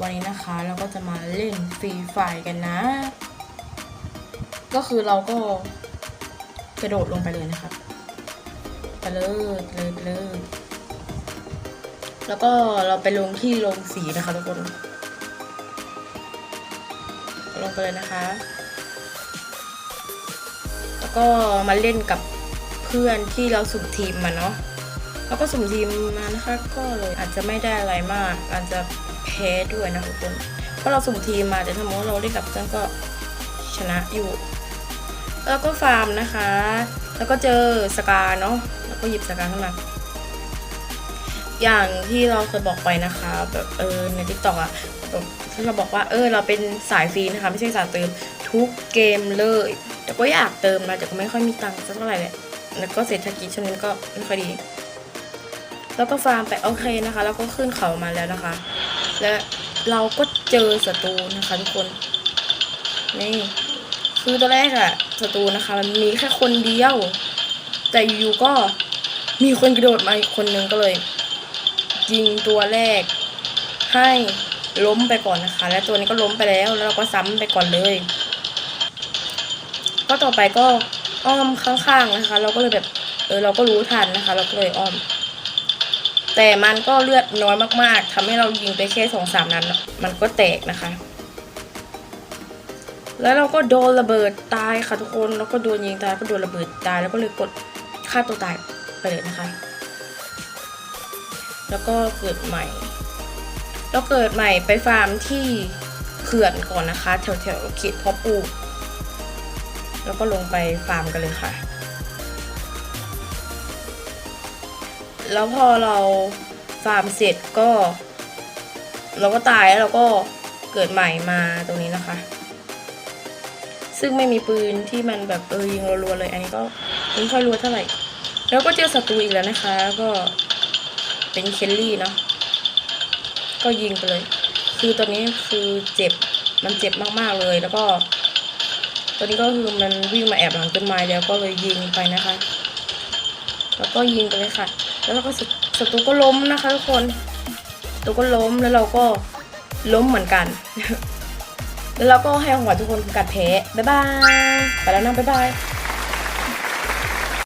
วันนี้นะคะเราก็จะมาเล่นฟรีไฟกันนะ ก็คือเราก็กระโดดลงไปเลยนะครับไปเลยไปเลยไปเลยแล้วก็เราไปลงที่ลงสีนะคะทุกคน ลงไปเลยนะคะ แล้วก็มาเล่นกับเพื่อนที่เราสุ่มทีมมาเนาะ แล้วก็สุ่มทีมมานะคะก็เลยอาจจะไม่ได้อะไรมาก อาจจะแพ้ด้วยนะทุกคนเพราะเราสุ่มทีมมาแต่ถ้ามว่าเราเล่นกับเพื่อนก็ชนะอยู่ แล้วก็ฟาร์มนะคะ แล้วก็เจอสกาเนาะแล้วก็หยิบสกาขึ้นมาอย่างที่เราเคยบอกไปนะคะแบบเออในทิกตอกอะแบบที่เราบอกว่าเออเราเป็นสายฟรีนะคะ ไม่ใช่สายเติมทุกเกมเลย แต่ก็อยากเติมนะแต่ก็ไม่ค่อยมีตังค์สักเท่าไหร่แหละแล้วก็เศรษฐกิจช่วงนี้ก็ไม่ค่อยดี แล้วก็ฟาร์มไปโอเคนะคะ แล้วก็ขึ้นเขามาแล้วนะคะ และเราก็เจอศัตรูนะคะทุกคน นี่ คือตอนแรกอะศัตรูนะคะ มันมีแค่คนเดียว แต่อยู่ก็มีคนกระโดดมาอีกคนนึงก็เลย ยิงตัวแรก ให้ล้มไปก่อนนะคะ และตัวนี้ก็ล้มไปแล้ว แล้วเราก็ซ้ำไปก่อนเลย ก็ต่อไปก็อ้อมข้างๆนะคะ เราก็เลยแบบเออเราก็รู้ทันนะคะ เราก็เลยอ้อม แต่มันก็เลือดน้อยมากๆทำให้เรายิงไปแค่สองสามนัดมันก็แตกนะคะ แล้วเราก็โดนระเบิดตายค่ะทุกคนแล้วก็โดนยิงตายก็โดนระเบิดตายแล้วก็เลยกดฆ่าตัวตายไปเลยนะคะ แล้วก็เกิดใหม่แล้วเกิดใหม่ไปฟาร์มที่เขื่อนก่อนนะคะ แถวแถวๆเขตเพาะปลูกแล้วก็ลงไปฟาร์มกันเลยค่ะ แล้วพอเราฟาร์มเสร็จก็ เราก็ตายแล้วเราก็เกิดใหม่มาตรงนี้นะคะ ซึ่งไม่มีปืนที่มันแบบเออยิงรัวๆเลย อันนี้ก็ไม่ค่อยรัวเท่าไหร่ แล้วก็เจอศัตรูอีกแล้วนะคะ ก็เป็นเคลลี่เนาะก็ยิงไปเลย คือตอนนี้คือเจ็บมันเจ็บมากๆเลยแล้วก็ตอนนี้ก็คือมันวิ่งมาแอบหลังต้นไม้แล้วก็เลยยิงไปนะคะ แล้วก็ยิงไปเลยค่ะ แล้วเราก็ศัตรูก็ล้มนะคะทุกคนตัวก็ล้มแล้วเราก็ล้มเหมือนกัน แล้วเราก็ให้ของขวัญทุกคนคือการแพ้บ๊ายบาย ไปแล้วนะบ๊ายบาย